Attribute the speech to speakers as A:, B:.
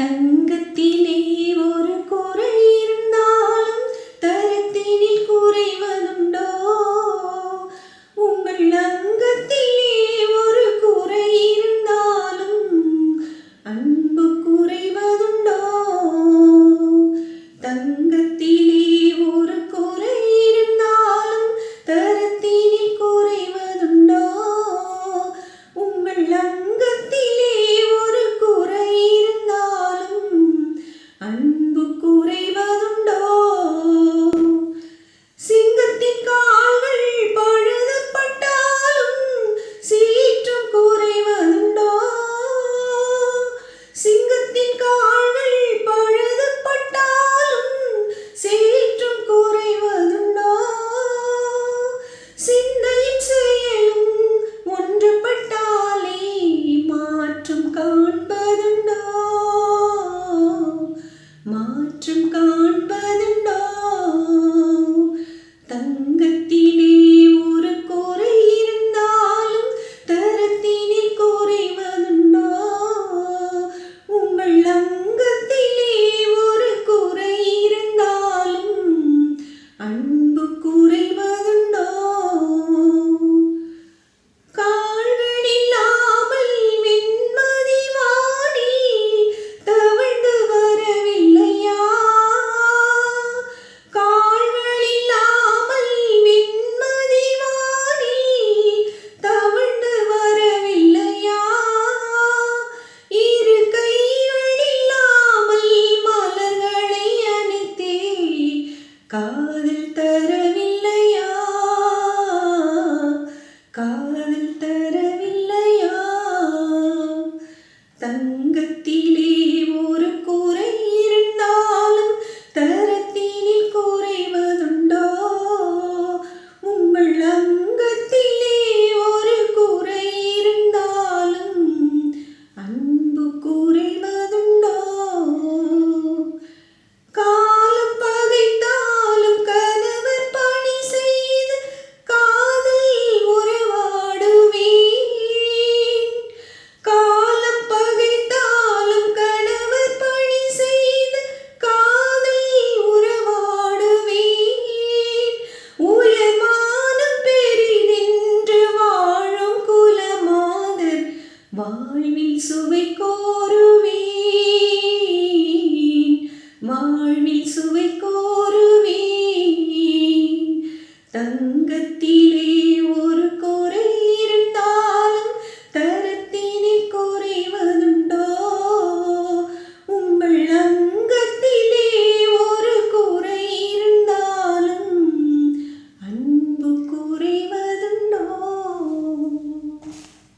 A: തങ്കത്തിലേ காதலித்த வாழ்வில் சுவை கோரும்